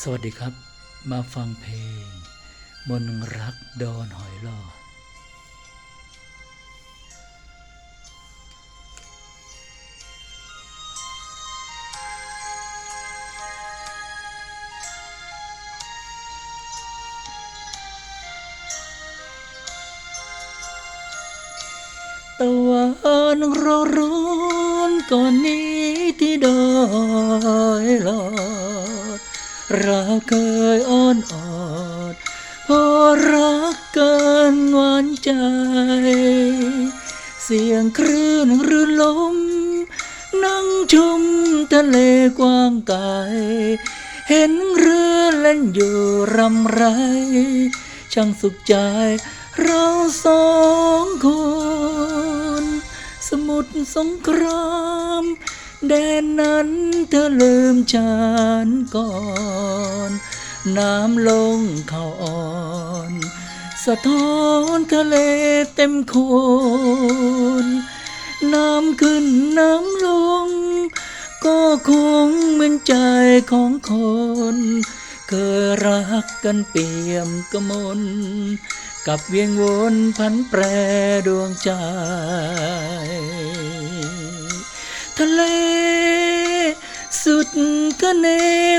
สวัสดีครับ มาฟังเพลง มนต์รักดอนหอยหลอดตะวันร้อนร้อนก่อนนี้ที่ดอยลอดเราเคยอ้อนออดพอรักเกินหวานใจ เสียงคลื่นรื่นลม นั่งชมทะเลกว้างไกลเห็นเรือเล่นอยู่รำไร ช่างสุขใจ เราสองคน สมุทรสงคราม แดนนั้น ธอลืมฉันก่อน น้ำลงเขาอ่อน สะท้อนทะเลเต็มโคนน้ำขึ้นน้ำลง ก็คงเหมือนใจของคนเคยรักกันเปี่ยมกมลกับเวียงวนพันแปรดวงใจ ทะเล สุดก็เน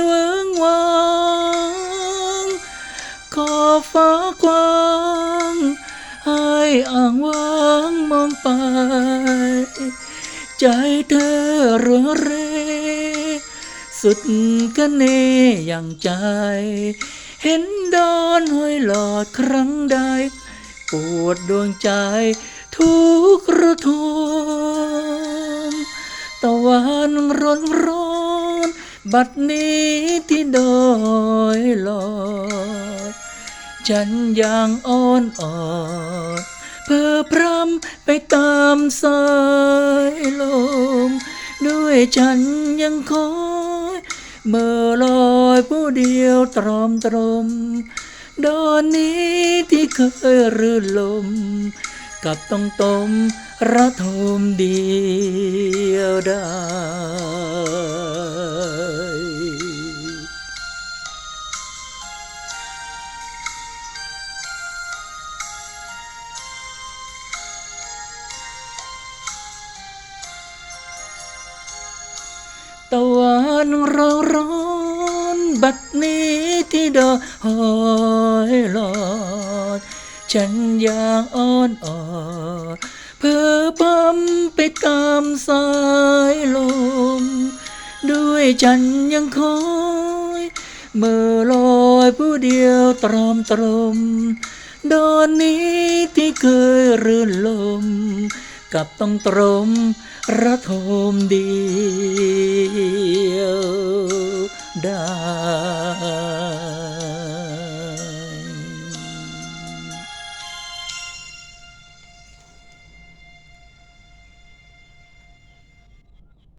เวิงวางขอฟ้ากว้างให้อ่างว่างมองไป ใจเธอรัวเร สุดก็เนอย่างใจ เห็นดอนห้อยหลอดครั้งใด ปวดดวงใจ ทุกระทมตะวันร้อนร้อน บัดนี้ที่ดอยหลอด ฉันยังอ่อนอ่อนเพื่อพรำไปตามสายลม ด้วยฉันยังคอยเมื่อลอยผู้เดียวตรอมตรมดอนนี้ที่เคยรื่นลม กับต้องตมระทมเดียวได้ ตะวันร้อนร้อนบัดนี้ที่ดอยหลอด ฉันอยากอ้อนออดเพื่อปั๊มไปตามสายลม ด้วยฉันยังคอยเมื่อลอยผู้เดียวตรอมตรม ดอนนี้ที่เคยรื่นลม กับต้องตรมระทมเดียวได้